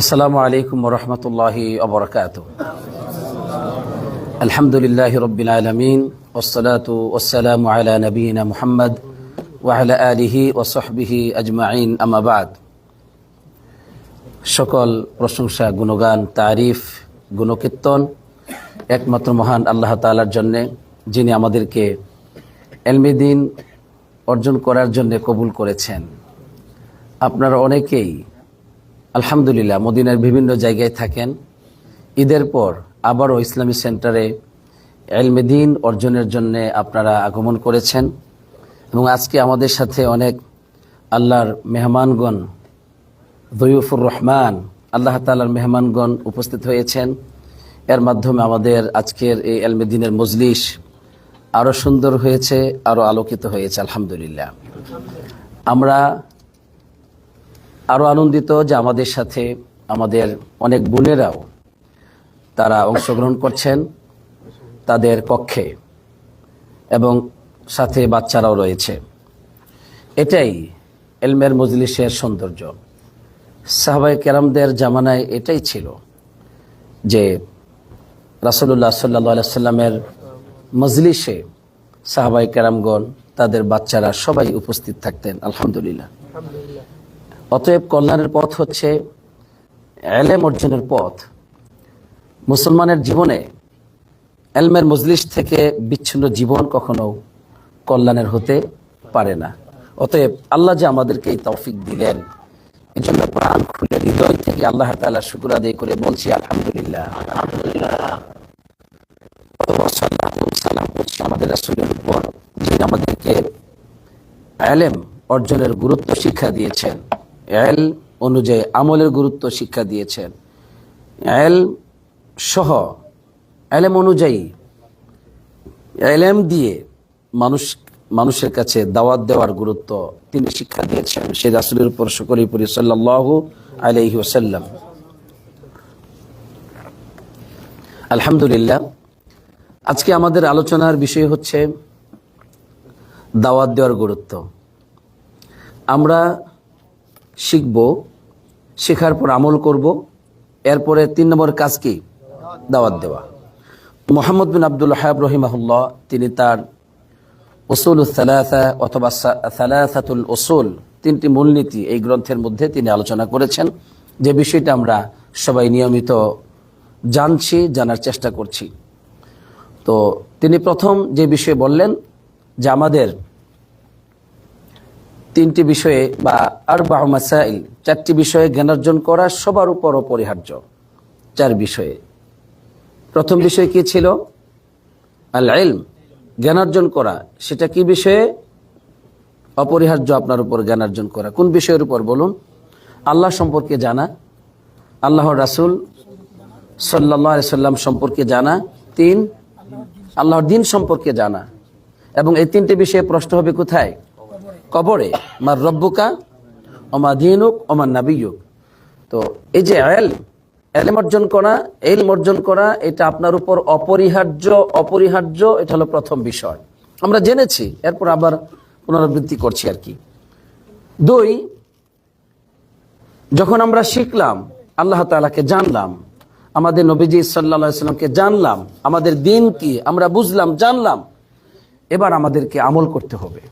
আসসালামু আলাইকুম রহমতুল্লাহি অবরকাত আলহামদুলিল্লাহ রবিল আলমিন ওসলাত ওসালাম আলা নবীন মোহাম্মদ ওয়াহলা আলিহি ও ওসহবিহি আজমাইন আমাবাদ সকল প্রশংসা, গুণগান, তারিফ, গুণকীর্তন একমাত্র মহান আল্লাহ তালার জন্যে, যিনি আমাদেরকে এলমিদিন অর্জন করার জন্যে কবুল করেছেন। আপনারা অনেকেই আলহামদুলিল্লাহ, মদিনার বিভিন্ন জায়গায় থাকেন। ঈদের পর আবারও ইসলামী সেন্টারে এলমেদিন অর্জনের জন্য আপনারা আগমন করেছেন এবং আজকে আমাদের সাথে অনেক আল্লাহর মেহমানগণ, দয়ুফুর রহমান, আল্লাহ তালার মেহমানগণ উপস্থিত হয়েছেন। এর মাধ্যমে আমাদের আজকের এই এলমেদিনের মজলিস আরও সুন্দর হয়েছে আরও আলোকিত হয়েছে, আলহামদুলিল্লাহ। আমরা আরও আনন্দিত যে আমাদের সাথে আমাদের অনেক বোনেরাও তারা অংশগ্রহণ করছেন তাদের পক্ষে এবং সাথে বাচ্চারাও রয়েছে। এটাই এলমের মজলিসের সৌন্দর্য। সাহাবাই কেরামদের জামানায় এটাই ছিল যে রাসুল্লাহ সাল্লা সাল্লামের মজলিসে সাহাবাই কেরামগণ তাদের বাচ্চারা সবাই উপস্থিত থাকতেন, আলহামদুলিল্লাহ। অতএব কল্যাণের পথ হচ্ছে এলেম অর্জনের পথ। মুসলমানের জীবনে এলমের মজলিস থেকে বিচ্ছিন্ন জীবন কখনো কল্যাণের হতে পারে না। অতএব আল্লাহ যে আমাদেরকে এই তৌফিক দিলেন এই জন্য প্রাণ খুলে হৃদয় থেকে আল্লাহ তালা শুক্র আদায় করে বলছি, আলহামদুলিল্লাহ। আমাদের রাসূলের উপর যিনি আমাদেরকে এলেম অর্জনের গুরুত্ব শিক্ষা দিয়েছেন এল অনুযায়ী আমলের গুরুত্ব শিক্ষা দিয়েছেন। এল সহ এলেম অনুযায়ী এলেম দিয়ে মানুষ, মানুষের কাছে দাওয়াত দেওয়ার গুরুত্ব তিনি শিক্ষা দিয়েছেন সেই রাসুলের উপর সকরি পরি সাল্লাহ আলহি ওসাল্লাম আলহামদুলিল্লাহ, আজকে আমাদের আলোচনার বিষয় হচ্ছে দাওয়াত দেওয়ার গুরুত্ব। আমরা শিখব, শেখার পর আমল করব, এরপরে তিন নম্বর কাজ কি? দাওয়াত দেওয়া। মোহাম্মদ বিন আব্দুল হায়াব রহিমাহুল্লাহ, তিনি তার ওসুল সালাসা অথবা সালাসাতুল ওসুল তিনটি মূলনীতি এই গ্রন্থের মধ্যে তিনি আলোচনা করেছেন। যে বিষয়টা আমরা সবাই নিয়মিত জানছি, জানার চেষ্টা করছি। তো তিনি প্রথম যে বিষয়ে বললেন যে আমাদের তিনটি বিষয়ে বা আর মাসাইল, চারটি বিষয়ে জ্ঞানার্জন করা সবার উপর অপরিহার্য। চার বিষয়ে। প্রথম বিষয় কি ছিল? আল জ্ঞানার্জন করা। সেটা কি বিষয়ে? অপরিহার্য আপনার উপর জ্ঞানার্জন করা। কোন বিষয়ের উপর বলুন? আল্লাহ সম্পর্কে জানা। আল্লাহর রাসুল সাল্লাহ সাল্লাম সম্পর্কে জানা। তিন, আল্লাহর দিন সম্পর্কে জানা। এবং এই তিনটি বিষয়ে প্রশ্ন হবে কোথায়? কবরে, মার রব্বুকা অমা দিনুক অমার নাবিয়ুক। তো এই যে এল অর্জন করা এলম অর্জন করা, এটা আপনার উপর অপরিহার্য অপরিহার্য, এটা হলো প্রথম বিষয়। আমরা জেনেছি, এরপর আবার পুনরাবৃত্তি করছি আর কি। দুই, যখন আমরা শিখলাম, আল্লাহ তালাকে জানলাম, আমাদের নবীজি সাল্লা সাল্লামকে জানলাম, আমাদের দিন কি আমরা বুঝলাম, জানলাম, এবার আমাদেরকে আমল করতে হবে।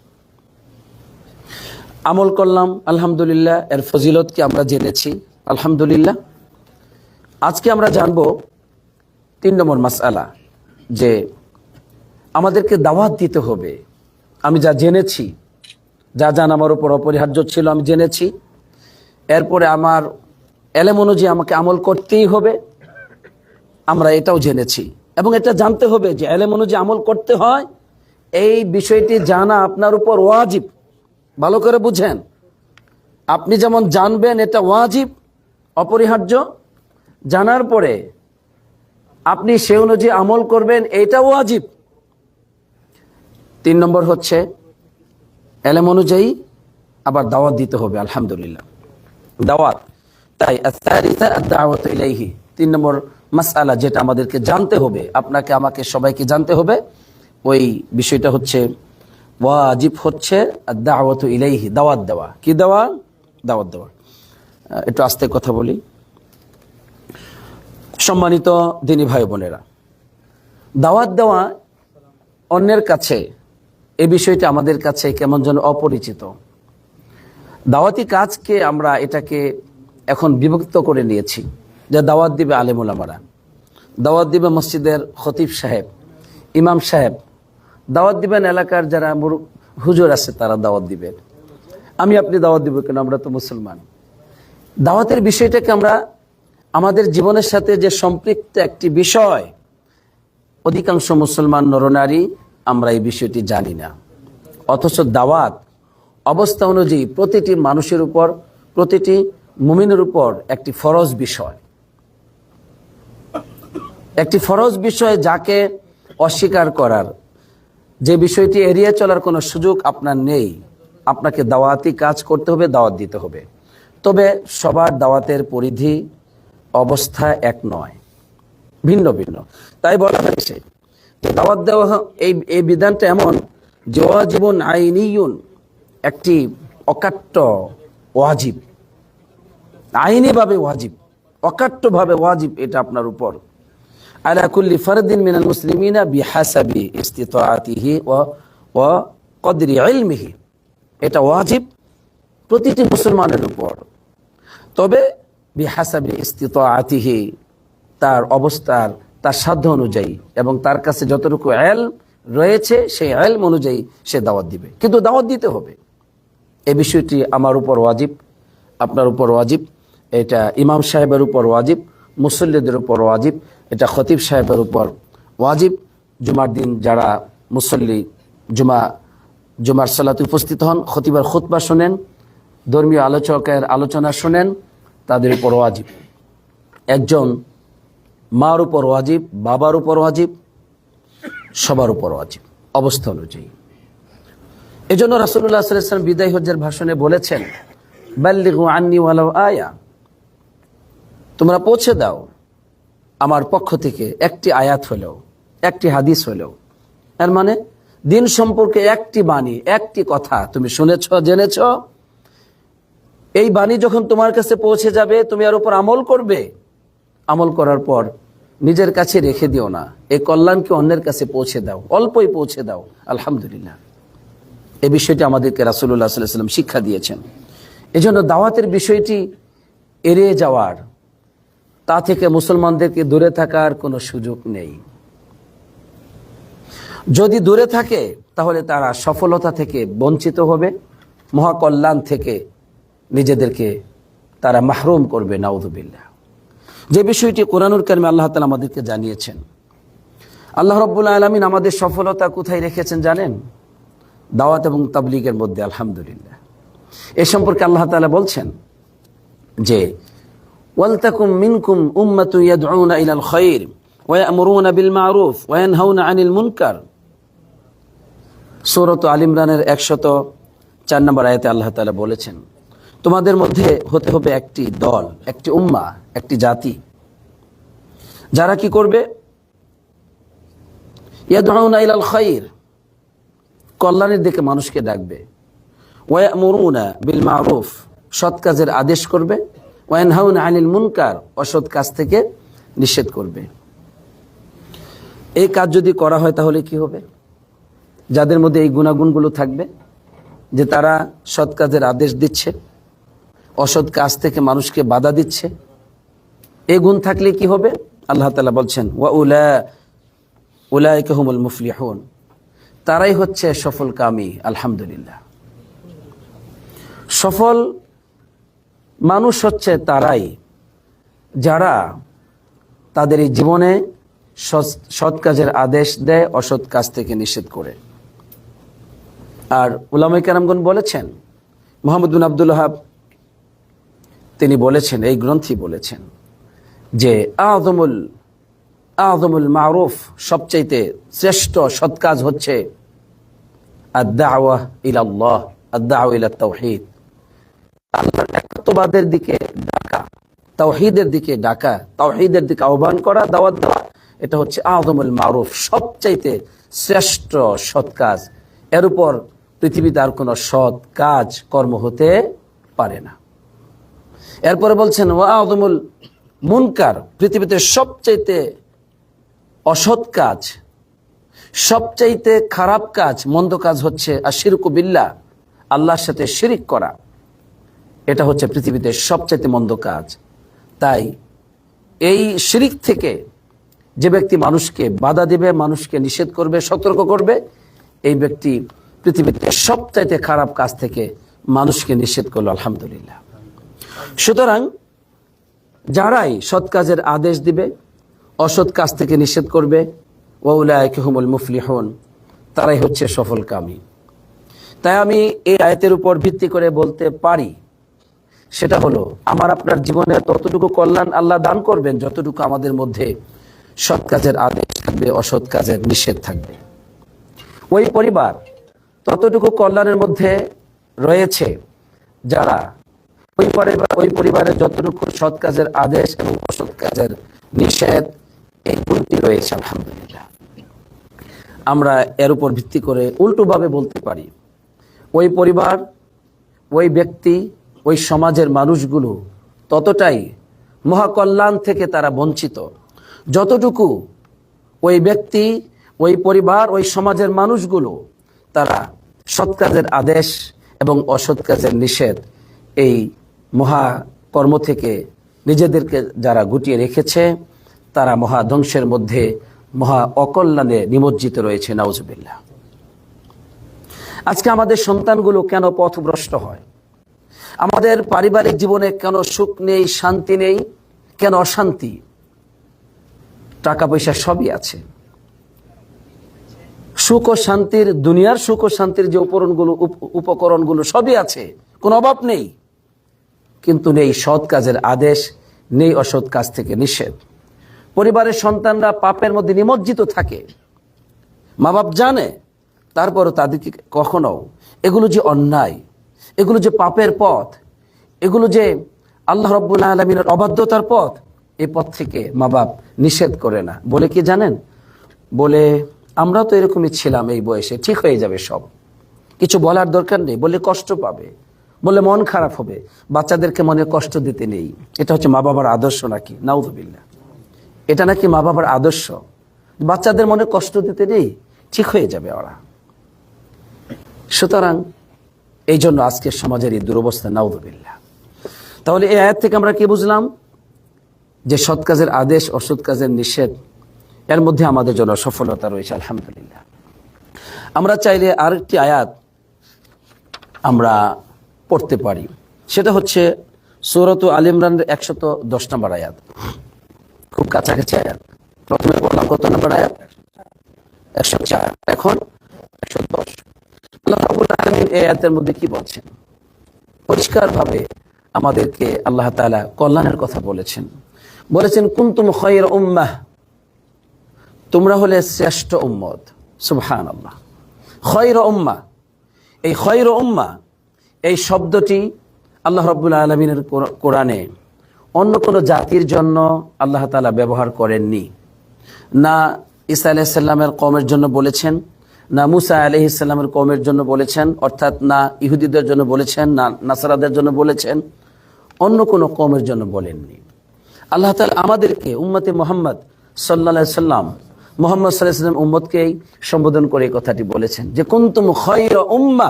আমল করলাম, আলহামদুলিল্লাহ, এর ফজিলত কি আমরা জেনেছি? আলহামদুলিল্লাহ। আজকে আমরা জানব তিন নম্বর মাসালা যে আমাদেরকে দাওয়াত দিতে হবে। আমি যা জেনেছি, যা জান আমার উপর অপরিহার্য ছিল, আমি জেনেছি। এরপরে আমার এলেম অনুযায়ী আমাকে আমল করতেই হবে। আমরা এটাও জেনেছি। এবং এটা জানতে হবে যে এলেম অনুযায়ী আমল করতে হয়, এই বিষয়টি জানা আপনার উপর ওয়াজিব। ভালো করে বুঝেন। আপনি যেমন জানবেন এটা ওয়াজিব, অপরিহার্য, জানার পরে আপনি সে অনুযায়ী আমল করবেন, এটা ওয়াজিব। তিন নম্বর হচ্ছে, এলেম অনুযায়ী আবার দাওয়াত দিতে হবে, আলহামদুলিল্লাহ। দাওয়াত, তাই দাওয়াত তিন নম্বর মাসআলা যেটা আমাদেরকে জানতে হবে, আপনাকে, আমাকে সবাইকে জানতে হবে। ওই বিষয়টা হচ্ছে ওয়াজিব হচ্ছে দাওয়াত ইলাইহি, দাওয়াত দেওয়া। কি দেওয়া? দাওয়াত দেওয়া। একটু আস্তে কথা বলি। সম্মানিত দিনী ভাই বোনেরা, দাওয়াত দেওয়া অন্যের কাছে এই বিষয়টি আমাদের কাছে কেমন যেন অপরিচিত। দাওয়াতি কাজকে আমরা এটাকে এখন বিভক্ত করে নিয়েছি যে দাওয়াত দিবে আলেমুলামারা দাওয়াত দিবে মসজিদের খতিব সাহেব, ইমাম সাহেব দাওয়াত দিবেন এলাকার যারা হুজুর আছে, তারা দাওয়াত দিবেন। আমি আপনি দাওয়াত দিব কেন? আমরা তো মুসলমান। দাওয়াতের বিষয়টাকে আমরা আমাদের জীবনের সাথে যে সম্পৃক্ত একটি বিষয়, অধিকাংশ মুসলমান নরনারী, আমরা এই বিষয়টি জানি না। অথচ দাওয়াত অবস্থা অনুযায়ী প্রতিটি মানুষের উপর, প্রতিটি মুমিনের উপর একটি ফরজ বিষয়। একটি ফরজ বিষয় যাকে অস্বীকার করার যে বিষয়টি এড়িয়ে চলার কোনো সুযোগ আপনার নেই, আপনাকে দাওয়াতি কাজ করতে হবে, দাওয়াত দিতে হবে। তবে সবার দাওয়াতের পরিধি, অবস্থা এক নয়, ভিন্ন ভিন্ন। তাই বলা হয়েছে দাওয়াত দেওয়া এই এই বিধানটা এমন যে জীবন আইনিয়ুন, একটি অকাট্য ওয়াজিব। আইনিভাবে ওয়াজিব, অকাট্যভাবে ওয়াজিব এটা আপনার উপর। ফরদিন মিনাল মুসলিমিনা বিহাসাবি ইস্তিতাআতিহি ওয়া ওয়া কদরি ইলমিহি। এটা ওয়াজিব প্রতিটি মুসলমানের উপর। তবে বিহাসাবি ইস্তিতাআতিহি, তার অবস্থার, তার সাধ্য অনুযায়ী এবং তার কাছে যতটুকু এল রয়েছে, সেই এলম অনুযায়ী সে দাওয়াত দিবে। কিন্তু দাওয়াত দিতে হবে। এ বিষয়টি আমার উপর ওয়াজিব, আপনার উপর ওয়াজিব, এটা ইমাম সাহেবের উপর ওয়াজিব মুসল্লিদের উপর ওয়াজিব, এটা খতিব সাহেবের উপর ওয়াজিব। জুমার দিন যারা মুসল্লি জুমা, জুমার সালাতে উপস্থিত হন, খতিবার খুতবা শোনেন, ধর্মীয় আলোচকের আলোচনা শোনেন, তাদের উপর ওয়াজিব। একজন মার উপর ওয়াজিব, বাবার উপর ওয়াজিব, সবার উপর ওয়াজিব। অবস্থা অনুযায়ী। এজন্য জন্য রাসুল্লাহ সাল্লাম বিদায় হজ্জের ভাষণে বলেছেন, বাল্লিগু আন্নি ওয়ালাও আয়া। তোমরা পৌঁছে দাও। আমার পক্ষ থেকে একটি আয়াত হলেও, একটি হাদিস হলেও। এর মানে দিন সম্পর্কে একটি বাণী, একটি কথা তুমি শুনেছ, জেনেছ। এই বাণী যখন তোমার কাছে পৌঁছে যাবে, তুমি আর উপর আমল করবে। আমল করার পর নিজের কাছে রেখে দিও না। এই কল্যাণকে অন্যের কাছে পৌঁছে দাও। অল্পই পৌঁছে দাও। আলহামদুলিল্লাহ। এই বিষয়টি আমাদেরকে রাসুল্লাহ সাল্লাম শিক্ষা দিয়েছেন। এজন্য দাওয়াতের বিষয়টি এড়িয়ে যাওয়ার তা থেকে মুসলমানদেরকে দূরে থাকার কোনো সুযোগ নেই। যদি দূরে থাকে, তাহলে তারা সফলতা থেকে বঞ্চিত হবে, মহাকল্যাণ থেকে নিজেদেরকে তারা মাহরুম করবে নাউদুবিল্লাহ যে বিষয়টি কোরআনুর কারিমে আল্লাহ তালা আমাদেরকে জানিয়েছেন। আল্লাহ রব্বুল আলমিন আমাদের সফলতা কোথায় রেখেছেন জানেন? দাওয়াত এবং তাবলিগের মধ্যে, আলহামদুলিল্লাহ। এ সম্পর্কে আল্লাহ তালা বলছেন যে ওয়ালতাকুম মিনকুম উম্মাতু ইয়াদউনা ইলাল খায়র ওয়া ইয়ামুরুনা বিল মারুফ ওয়া ইয়ানহাউনা আনিল মুনকার সূরাত আল ইমরানের 104 নম্বর আয়াতে আল্লাহ তাআলা বলেছেন, তোমাদের মধ্যে হতে হবে একটি দল, একটি উম্মা, একটি জাতি। যারা কি করবে? ইয়াদউনা ইলাল খায়র কল্যাণের দিকে মানুষকে ডাকবে। ওয়া ওয়ামরুনা বিল মারুফ, সৎ কাজের আদেশ করবে। ওয়ানহাউন আনিল মুনকার, অসৎ কাজ থেকে নিষেধ করবে। এই কাজ যদি করা হয় তাহলে কি হবে? যাদের মধ্যে এই গুণাগুণগুলো থাকবে, যে তারা সৎ কাজের আদেশ দিচ্ছে, অসৎ কাজ থেকে মানুষকে বাধা দিচ্ছে এই গুণ থাকলে কি হবে? আল্লাহ তালা বলছেন, ওয়া উলা উলায়কহমুল মুফলিহুন। তারাই হচ্ছে সফল কামি আলহামদুলিল্লাহ। সফল মানুষ হচ্ছে তারাই, যারা তাদের এই জীবনে সৎ- কাজের আদেশ দেয়, অসৎ কাজ থেকে নিষেধ করে। আর উলামাই কারামগণ বলেছেন, মোহাম্মদ বিন আব্দুল হাব তিনি বলেছেন, এই গ্রন্থি বলেছেন যে আদমুল আদমুল মারুফ সবচাইতে শ্রেষ্ঠ সৎ কাজ হচ্ছে আদাওয়া ইলাল্লাহ আদাওয়া ইলা তাওহীদ আল্লাহর একত্ববাদের দিকে ডাকা, তাওহীদের দিকে ডাকা, তাওহীদের দিকে আহ্বান করা, দাওয়াত দেওয়া, এটা হচ্ছে আদমুল মারুফ সবচাইতে শ্রেষ্ঠ সৎ কাজ। এর উপর পৃথিবীতে আর কোনো সৎ কাজ, কর্ম হতে পারে না। এরপরে বলছেন, ওয়া আদমুল মুনকার, পৃথিবীতে সবচাইতে অসৎ কাজ, সবচাইতে খারাপ কাজ, মন্দ কাজ হচ্ছে আশিরকু বিল্লাহ, আল্লাহর সাথে শিরিক করা। এটা হচ্ছে পৃথিবীতে সবচাইতে মন্দ কাজ। তাই এই শিরিক থেকে যে ব্যক্তি মানুষকে বাধা দিবে, মানুষকে নিষেধ করবে, সতর্ক করবে, এই ব্যক্তি পৃথিবীতে সবচাইতে খারাপ কাজ থেকে মানুষকে নিষেধ করল, আলহামদুলিল্লাহ। সুতরাং যারাই সৎ কাজের আদেশ দিবে, অসৎ কাজ থেকে নিষেধ করবে ওউলায়কহুমুল মুফলিহুন, তারাই হচ্ছে সফলকামী। তাই আমি এই আয়তের উপর ভিত্তি করে বলতে পারি সেটা হলো, আমার আপনার জীবনে ততটুকু কল্যাণ আল্লাহ দান করবেন যতটুকু আমাদের মধ্যে সৎ কাজের আদেশ থাকবে, অসৎ কাজের নিষেধ থাকবে। ওই পরিবার ততটুকু কল্যাণের মধ্যে রয়েছে যারা ওই পরিবার, ওই পরিবারের যতটুকু সৎ কাজের আদেশ এবং অসৎ কাজের নিষেধ, এই গুণটি রয়েছে, আলহামদুলিল্লাহ। আমরা এর উপর ভিত্তি করে উল্টোভাবে বলতে পারি, ওই পরিবার, ওই ব্যক্তি ওই সমাজের মানুষগুলো ততটাই মহাকল্যাণ থেকে তারা বঞ্চিত। যতটুকু ওই ব্যক্তি, ওই পরিবার, ওই সমাজের মানুষগুলো তারা সৎ কাজের আদেশ এবং অসৎ কাজের নিষেধ এই মহা কর্ম থেকে নিজেদেরকে যারা গুটিয়ে রেখেছে, তারা মহা ধ্বংসের মধ্যে মহা অকল্যাণে নিমজ্জিত রয়েছে, নাউজুবিল্লাহ। আজকে আমাদের সন্তানগুলো কেন পথভ্রষ্ট হয়? আমাদের পারিবারিক জীবনে কেন সুখ নেই, শান্তি নেই, কেন অশান্তি? টাকা পয়সা সবই আছে। সুখ ও শান্তির, দুনিয়ার সুখ ও শান্তির যে উপকরণগুলো উপ- উপকরণগুলো সবই আছে। কোনো অভাব নেই। কিন্তু নেই সৎ কাজের আদেশ, নেই অসৎ কাজ থেকে নিষেধ। পরিবারের সন্তানরা পাপের মধ্যে নিমজ্জিত থাকে। মা বাপ জানে, তারপরও তাদেরকে কখনো এগুলো যে অন্যায় এগুলো যে পাপের পথ, এগুলো যে আল্লাহ রব্বুল আলমিনের অবাধ্যতার পথ এই পথ থেকে মা বাপ নিষেধ করে না। বলে কি জানেন? বলে, আমরা তো এরকমই ছিলাম এই বয়সে, ঠিক হয়ে যাবে সব। কিছু বলার দরকার নেই বলে কষ্ট পাবে বলে মন খারাপ হবে, বাচ্চাদেরকে মনে কষ্ট দিতে নেই। এটা হচ্ছে মা বাবার আদর্শ নাকি? নাউজবিল্লা এটা নাকি মা বাবার আদর্শ? বাচ্চাদের মনে কষ্ট দিতে নেই, ঠিক হয়ে যাবে ওরা। সুতরাং এই জন্য আজকের সমাজের এই দুরবস্থা নাউদবিল্লা তাহলে এই আয়াত থেকে আমরা কি বুঝলাম? যে সৎ কাজের আদেশ, অসৎ কাজের নিষেধ, এর মধ্যে আমাদের জন্য সফলতা রয়েছে, আলহামদুলিল্লাহ। আমরা চাইলে আরেকটি আয়াত আমরা পড়তে পারি। সেটা হচ্ছে সৌরত আল ইমরানের একশত দশ নম্বর আয়াত। খুব কাছাকাছি আয়াত। প্রথমে বললাম কত নম্বর আয়াত? একশো চার। এখন একশো দশ। আল্লাহ আয়াতের মধ্যে কি বলছেন? পরিষ্কারভাবে আমাদেরকে আল্লাহ তাআলা কল্যাণের কথা বলেছেন। বলেছেন, কুনতুম খয়র উম্মাহ। তোমরা হলে শ্রেষ্ঠ উম্মত। সুবহান আল্লাহ খয়র উম্মা এই খয়র উম্মা এই শব্দটি আল্লাহ রব্বুল আলমিনের কোরআনে অন্য কোনো জাতির জন্য আল্লাহ তালা ব্যবহার করেননি। না ঈসা আলাইসাল্লামের কমের জন্য বলেছেন না মুসা আলহিসাল্লামের কমের জন্য বলেছেন, অর্থাৎ না ইহুদিদের জন্য বলেছেন, না নাসারাদের জন্য বলেছেন, অন্য কোনো কমের জন্য বলেননি। আল্লাহ তালা আমাদেরকে, উম্মতে মোহাম্মদ সাল্লা সাল্লাম, মোহাম্মদ সাল্লাহ সাল্লাম উম্মতকেই সম্বোধন করে এই কথাটি বলেছেন যে, কুন্তুম খয়র উম্মা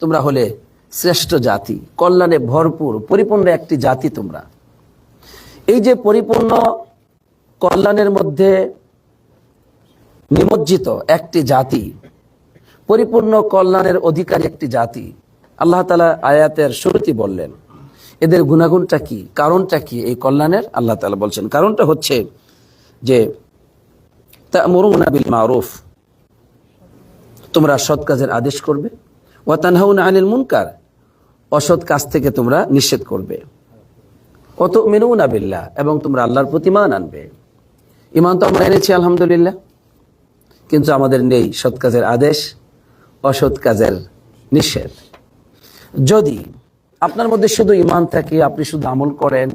তোমরা হলে শ্রেষ্ঠ জাতি, কল্যাণে ভরপুর, পরিপূর্ণ একটি জাতি তোমরা। এই যে পরিপূর্ণ কল্যাণের মধ্যে নিমজ্জিত একটি জাতি, পরিপূর্ণ কল্যাণের অধিকারী একটি জাতি। আল্লাহ তালা আয়াতের শুরুতি বললেন, এদের গুণাগুণটা কি, কারণটা কি এই কল্যাণের? আল্লাহ তালা বলছেন, কারণটা হচ্ছে যে তা বিল মারুফ। তোমরা সৎ কাজের আদেশ করবে ওয়াতানহাউন আনিল মুনকার। অসৎ কাজ থেকে তোমরা নিষেধ করবে। অত মেনুনা বিল্লাহ, এবং তোমরা আল্লাহর প্রতি মান আনবে। ইমান তো আমরা এনেছি, আলহামদুলিল্লাহ। কিন্তু আমাদের নেই সৎ কাজের আদেশ, অসৎ কাজের নিষেধ। যদি আপনার মধ্যে শুধু ইমান থাকে, আপনি শুধু আমল করেন,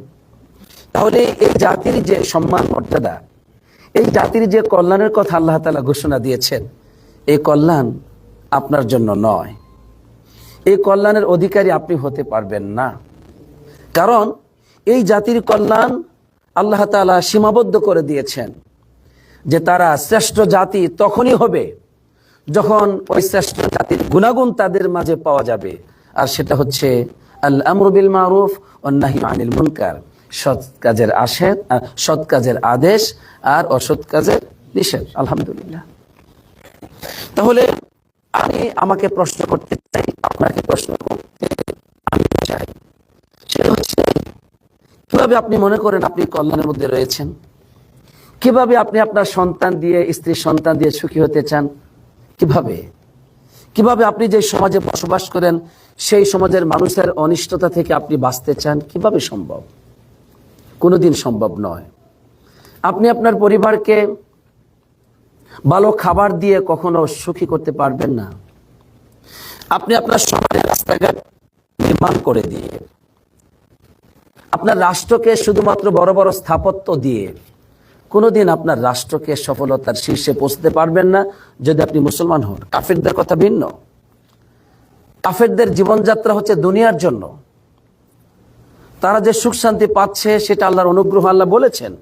তাহলে এই জাতির যে সম্মান মর্যাদা, এই জাতির যে কল্যাণের কথা আল্লাহ তালা ঘোষণা দিয়েছেন, এই কল্যাণ আপনার জন্য নয়। এই কল্যাণের অধিকারী আপনি হতে পারবেন না। কারণ এই জাতির কল্যাণ আল্লাহ তাআলা সীমাবদ্ধ করে দিয়েছেন। যে তারা শ্রেষ্ঠ জাতি তখনই হবে যখন ওই শ্রেষ্ঠ জাতির গুণাগুণ তাদের মাঝে পাওয়া যাবে। আর সেটা হচ্ছে আল আমরুবিল মারুফ অন্যাহি আনিল মুনকার। সৎ কাজের আসে সৎ কাজের আদেশ আর অসৎ কাজের নিষেধ। আলহামদুলিল্লাহ। তাহলে আমি আমাকে প্রশ্ন করতে চাই, আপনাকে প্রশ্ন করতে আমি চাই। সেটা হচ্ছে, কীভাবে আপনি মনে করেন আপনি কল্যাণের মধ্যে রয়েছেন? কীভাবে আপনি আপনার সন্তান দিয়ে স্ত্রী সন্তান দিয়ে সুখী হতে চান? কীভাবে? কীভাবে আপনি যে সমাজে বসবাস করেন, সেই সমাজের মানুষের অনিষ্টতা থেকে আপনি বাঁচতে চান? কীভাবে সম্ভব? কোনোদিন সম্ভব নয়। আপনি আপনার পরিবারকে ভালো খাবার দিয়ে কখনো সুখী করতে পারবেন না। আপনি আপনার সমাজের রাস্তাঘাট নির্মাণ করে দিয়ে, আপনার রাষ্ট্রকে শুধুমাত্র বড় বড় স্থাপত্য দিয়ে কোনোদিন আপনার রাষ্ট্রকে সফলতার শীর্ষে পৌঁছতে পারবেন না যদি আপনি মুসলমান হন। কাফেরদের কথা ভিন্ন। কাফেরদের জীবনযাত্রা হচ্ছে দুনিয়ার জন্য। তারা যে সুখ শান্তি পাচ্ছে সেটা আল্লাহর অনুগ্রহ আল্লাহ বলেছেন।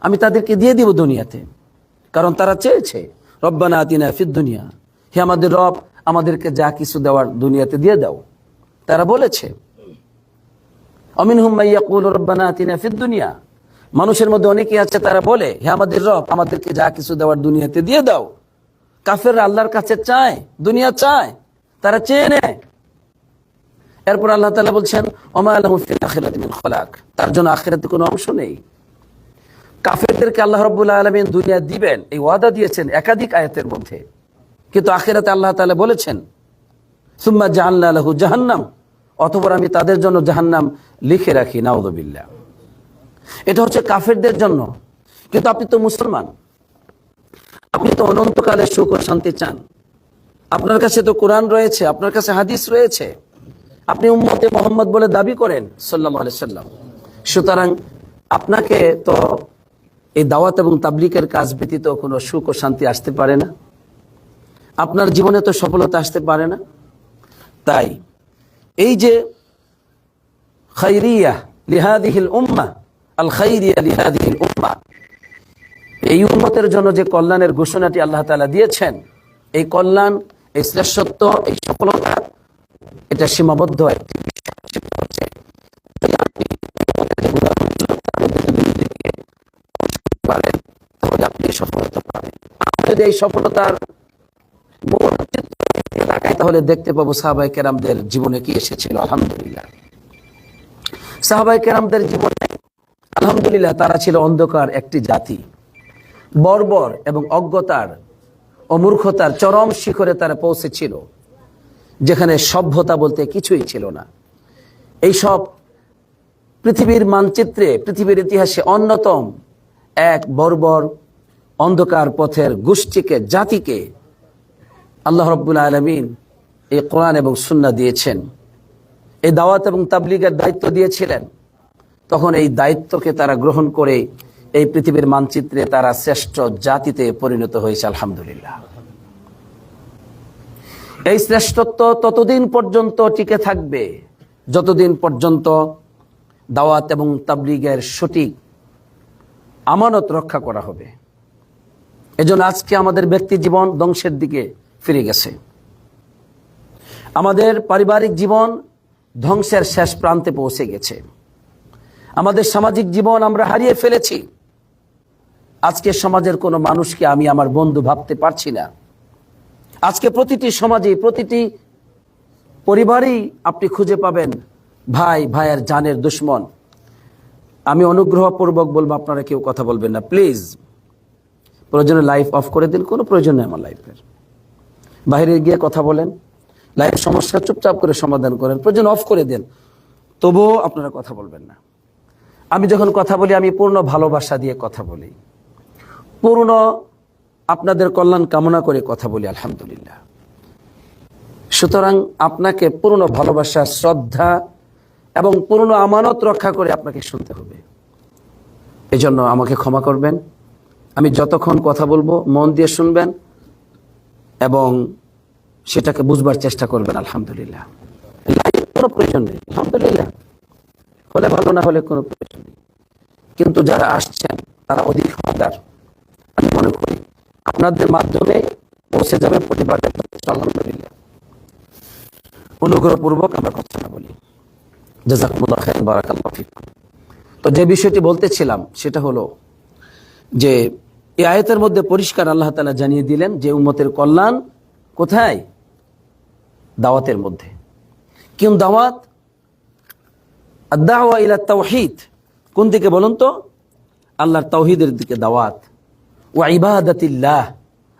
আমি তাদেরকে দিয়ে দিব দুনিয়াতে। কারণ তারা চেয়েছে, রব্বানা আতিনা ফিদ দুনিয়া। হে আমাদের রব, আমাদেরকে যা কিছু দেওয়ার দুনিয়াতে দিয়ে দাও। তারা বলেছে অমিন হুম্মাইয়া কুল রব্বানা আতিনা ফিদ দুনিয়া। মানুষের মধ্যে অনেকে আছে, তারা বলে, হে আমাদের রব, আমাদেরকে যা কিছু দেওয়ার দুনিয়াতে দিয়ে দাও। কাফেররা আল্লাহর কাছে চায়, দুনিয়া চায়, তারা চেয়ে নেয়। এরপর আল্লাহ তাআলা বলছেন, ওমা তার জন্য আখিরাতে কোনো অংশ নেই। কাফেরদেরকে আল্লাহ রাব্বুল আলামিন দুনিয়া দিবেন, এই ওয়াদা দিয়েছেন একাধিক আয়াতের মধ্যে। কিন্তু আখেরাতে আল্লাহ তাআলা বলেছেন, সুম্মা জাআলনা লাহু জাহান্নাম। অতঃপর আমি তাদের জন্য জাহান্নাম লিখে রাখি, নাউযুবিল্লাহ। এটা হচ্ছে কাফেরদের জন্য। কিন্তু আপনি তো মুসলমান। আপনি তো অনন্তকালে সুখ ও শান্তি চান। আপনার কাছে তো কোরআন রয়েছে, আপনার কাছে হাদিস রয়েছে। আপনি উম্মতে মোহাম্মদ বলে দাবি করেন সাল্লাহ সাল্লাম। সুতরাং আপনাকে তো এই দাওয়াত এবং তাবলিকের কাজ ব্যতীত কোনো সুখ ও শান্তি আসতে পারে না। আপনার জীবনে তো সফলতা আসতে পারে না। তাই এই যে খাইরিয়া লিহাদিহিল উম্মা এই উন্মতের জন্য যে কল্যাণের ঘোষণাটি আল্লাহ তাআলা দিয়েছেন, এই কল্যাণ, এই শ্রেষ্ঠত্ব, এই সফলতা, এটা সীমাবদ্ধ একটি দেখতে সাহাবাই কেরামদের জীবনে কি এসেছিল। আলহামদুলিল্লাহ। সাহাবাই কেরামদের জীবনে আলহামদুলিল্লাহ, তারা ছিল অন্ধকার একটি জাতি। বর্বর এবং অজ্ঞতার ও মূর্খতার চরম শিখরে তারা পৌঁছেছিল, যেখানে সভ্যতা বলতে কিছুই ছিল না। এই সব পৃথিবীর মানচিত্রে, পৃথিবীর ইতিহাসে অন্যতম এক বর্বর অন্ধকার পথের গোষ্ঠীকে, জাতিকে আল্লাহ রব্বুল আলমিন এই কোরআন এবং সুন্না দিয়েছেন। এই দাওয়াত এবং তাবলিগের দায়িত্ব দিয়েছিলেন। তখন এই দায়িত্বকে তারা গ্রহণ করে এই পৃথিবীর মানচিত্রে তারা শ্রেষ্ঠ জাতিতে পরিণত হয়েছে, আলহামদুলিল্লাহ। এই শ্রেষ্ঠত্ব ততদিন পর্যন্ত টিকে থাকবে, যতদিন পর্যন্ত দাওয়াত এবং তাবলিগের সঠিক আমানত রক্ষা করা হবে। এজন্য আজকে আমাদের ব্যক্তি জীবন ধ্বংসের দিকে ফিরে গেছে। আমাদের পারিবারিক জীবন ধ্বংসের শেষ প্রান্তে পৌঁছে গেছে। আমাদের সামাজিক জীবন আমরা হারিয়ে ফেলেছি। আজকে সমাজের কোনো মানুষকে আমি আমার বন্ধু ভাবতে পারছি না। আজকে প্রতিটি সমাজে, প্রতিটি পরিবারেই আপনি খুঁজে পাবেন ভাই, ভাইয়ের জানের দুশ্মন। আমি অনুগ্রহপূর্বক বলব, আপনারা কেউ কথা বলবেন না, প্লিজ। প্রয়োজনে লাইফ অফ করে দিন, কোনো প্রয়োজন নেই আমার লাইফের। বাইরে গিয়ে কথা বলেন, লাইফ সমস্যা চুপচাপ করে সমাধান করেন, প্রয়োজন অফ করে দেন, তবুও আপনারা কথা বলবেন না। আমি যখন কথা বলি, আমি পূর্ণ ভালোবাসা দিয়ে কথা বলি। পূর্ণ আপনাদের কল্যাণ কামনা করে কথা বলি, আলহামদুলিল্লাহ। সুতরাং আপনাকে পূর্ণ ভালোবাসা, শ্রদ্ধা এবং পূর্ণ আমানত রক্ষা করে আপনাকে শুনতে হবে। এজন্য আমাকে ক্ষমা করবেন। আমি যতক্ষণ কথা বলব, মন দিয়ে শুনবেন এবং সেটাকে বুঝবার চেষ্টা করবেন, আলহামদুলিল্লাহ। কোনো প্রয়োজন নেই, আলহামদুলিল্লাহ। হলে ভালো না হলে কোনো প্রয়োজন নেই। কিন্তু যারা আসছেন, তারা অধিক হকদার। আমি মনে করি আপনাদের মাধ্যমে পৌঁছে যাবে পরিবারের আলহামদুলিল্লাহ অনুগ্রহপূর্বক আমরা কথা বলি। জাজাকুমুল্লাহ খাইর বারাকাল্লাহ ফিকুম। তো যে বিষয়টি বলতেছিলাম, সেটা হলো যে এই আয়তের মধ্যে পরিষ্কার আল্লাহ তালা জানিয়ে দিলেন যে উম্মতের কল্যাণ কোথায়? দাওয়াতের মধ্যে। কিম দাওয়াত? আদাওয়া ইলা তাওহিদ। কোন দিকে বলুন তো? আল্লাহর তাওহিদের দিকে দাওয়াত। ও ইবাদাতিল্লাহ,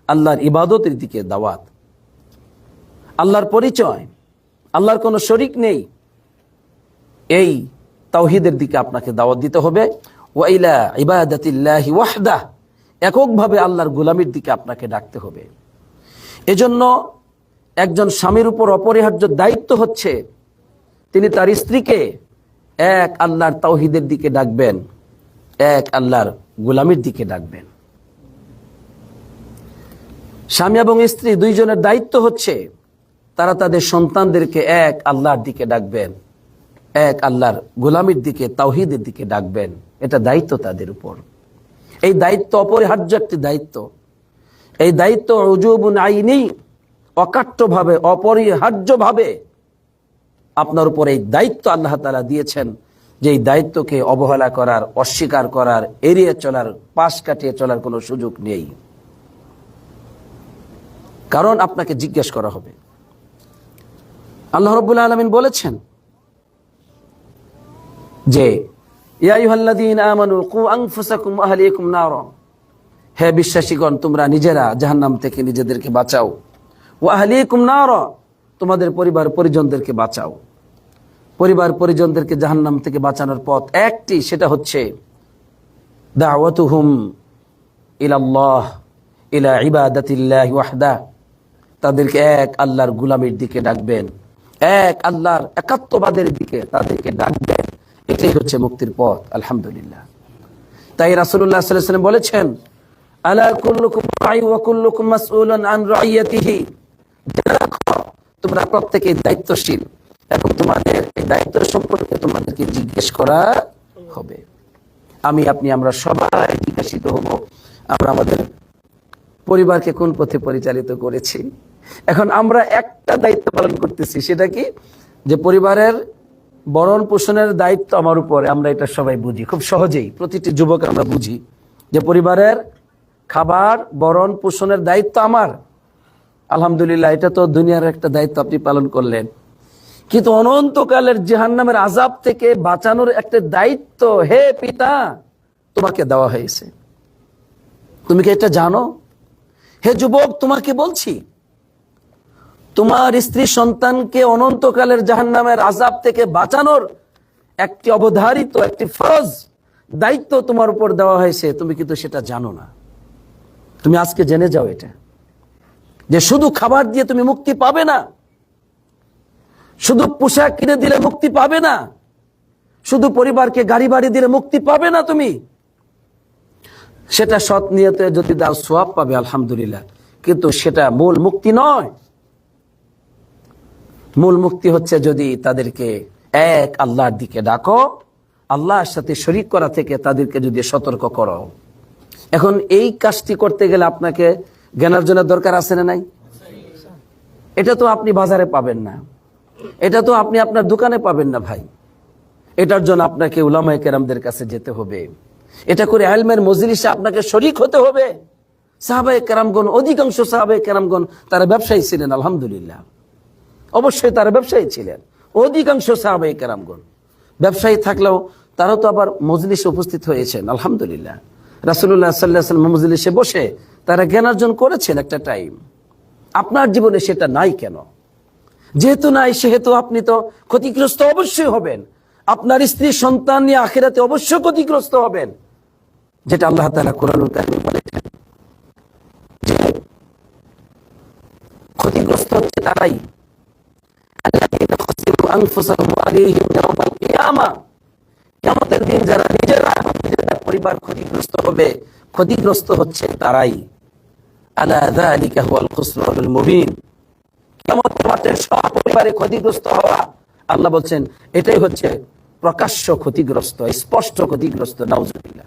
আল্লাহর ইবাদতের দিকে দাওয়াত। আল্লাহর পরিচয়, আল্লাহর কোনো শরিক নেই। এই তাওহিদের দিকে আপনাকে দাওয়াত দিতে হবে। ওয়াইলা ইবাদাতিল্লাহি ওয়াহদা এককভাবে আল্লাহর গোলামির দিকে আপনাকে ডাকতে হবে। এজন্য একজন স্বামীর উপর অপরিহার্য দায়িত্ব হচ্ছে, তিনি তার স্ত্রীকে এক আল্লাহর তাওহিদের দিকে ডাকবেন, এক আল্লাহর গোলামির দিকে ডাকবেন। স্বামী এবং স্ত্রী দুইজনের দায়িত্ব হচ্ছে, তারা তাদের সন্তানদেরকে এক আল্লাহর দিকে ডাকবেন, এক আল্লাহর গোলামির দিকে, তাওহিদের দিকে ডাকবেন। এটা দায়িত্ব তাদের উপর। এই দায়িত্ব অপরিহার্য একটি দায়িত্ব। এই দায়িত্ব অজুবুন আইনি, অকাট্যভাবে, অপরিহার্যভাবে আপনার উপর এই দায়িত্ব আল্লাহ তালা দিয়েছেন যে এই দায়িত্বকে অবহেলা করার, অস্বীকার করার, এড়িয়ে চলার, পাশ কাটিয়ে চলার কোনো সুযোগ নেই। কারণ আপনাকে জিজ্ঞেস করা হবে। আল্লাহ রব্বুল আলমিন বলেছেন যে হে বিশ্বাসীগণ, তোমরা নিজেরা জাহান্নাম থেকে নিজেদেরকে বাঁচাও। ও আহলিকুম নার, তোমাদের পরিবার পরিজনদেরকে বাঁচাও। পরিবার পরিজনদেরকে জাহান্নাম থেকে বাঁচানোর পথ একটি, সেটা হচ্ছে দাওয়াতুহুম ইলাল্লাহ, ইলা ইবাদাতিল্লাহ তাদেরকে এক আল্লাহর গুলামির দিকে ডাকবেন। এক আল্লাহর একাত্মবাদের দিকে তাদেরকে ডাকবেন। এটাই হচ্ছে মুক্তির পথ, আলহামদুলিল্লাহ। তাই রাসুল্লাহ সাল্লাম বলেছেন তোমরা প্রত্যেকে দায়িত্বশীল। এবং তোমাদের দায়িত্ব সম্পর্কে তোমাদেরকে জিজ্ঞেস করা হবে। আমি, আপনি, আমরা সবাই জিজ্ঞাসিত হব। আমরা আমাদের পরিবারকে কোন পথে পরিচালিত করেছি? এখন আমরা একটা দায়িত্ব পালন করতেছি, সেটা কি? যে পরিবারের বরণ পোষণের দায়িত্ব আমার উপরে, আমরা এটা সবাই বুঝি। খুব সহজেই প্রতিটি যুবক আমরা বুঝি যে পরিবারের খাবার বরণ পোষণের দায়িত্ব আমার। আলহামদুলিল্লাহ, এটা তো দুনিয়ার একটা দায়িত্ব আপনি পালন করলেন। কিন্তু অনন্তকালের জাহান্নামের আজাব থেকে বাঁচানোর একটা দায়িত্ব, হে পিতা, তোমাকে দেওয়া হয়েছে। তুমি কি এটা জানো? হে যুবক, তোমাকে বলছি, তোমার স্ত্রী সন্তানকে অনন্তকালের জাহান্নামের আজাব থেকে বাঁচানোর একটি অবধারিত, একটি ফরজ দায়িত্ব তোমার উপর দেওয়া হয়েছে। তুমি কিন্তু সেটা জানো না। তুমি আজকে জেনে যাও এটা। যে শুধু খাবার দিয়ে তুমি মুক্তি পাবে না শুধু পোশাক কিনে দিলে মুক্তি পাবে না। শুধু পরিবারকে গাড়ি বাড়ি দিলে মুক্তি পাবে না তুমি। সেটা সৎ নিয়তে যদি দাও সোয়াব পাবে, আলহামদুলিল্লাহ। কিন্তু সেটা মূল মুক্তি নয়। মূল মুক্তি হচ্ছে যদি তাদেরকে এক আল্লাহর দিকে ডাকো, আল্লাহর সাথে শরিক করা থেকে তাদেরকে যদি সতর্ক করো। এখন এই কাজটি করতে গেলে আপনাকে জ্ঞানার্জনের দরকার আছে না নাই? এটা তো আপনি বাজারে পাবেন না। এটা তো আপনি আপনার দোকানে পাবেন না ভাই। এটার জন্য আপনাকে উলামায় কেরামদের কাছে যেতে হবে। এটা করে আলমের মজলিসে আপনাকে শরিক হতে হবে। সাহাবাই কেরামগণ, অধিকাংশ সাহাবাই কেরামগণ তারা ব্যবসায়ী ছিলেন, আলহামদুলিল্লাহ। অবশ্যই তারা ব্যবসায়ী ছিলেন। অধিকাংশ সাহাবাই কেরামগণ। ব্যবসায়ী থাকলেও তারা তো আবার মজলিসে উপস্থিত হয়েছেন, আলহামদুলিল্লাহ। রাসুল্লাহ সাল্লাহ মজলিসে বসে তারা জ্ঞানার্জন করেছেন একটা টাইম আপনার জীবনে সেটা নাই কেন? যেহেতু নাই, সেহেতু আপনি তো ক্ষতিগ্রস্ত অবশ্যই হবেন। আপনার স্ত্রী সন্তান নিয়ে আখেরাতে অবশ্যই ক্ষতিগ্রস্ত হবেন। যেটা আল্লাহ তালা কোরআন বলেছেন যে, ক্ষতিগ্রস্ত হচ্ছে তারাই। ক্ষতিগ্রস্ত হবে, ক্ষতিগ্রস্ত হচ্ছে তারাই। আলা যালিকা মুবিন। কেমন সব পরিবারে ক্ষতিগ্রস্ত হওয়া। আল্লাহ বলছেন এটাই হচ্ছে প্রকাশ্য ক্ষতিগ্রস্ত স্পষ্ট ক্ষতিগ্রস্ত নাউজুবিল্লাহ।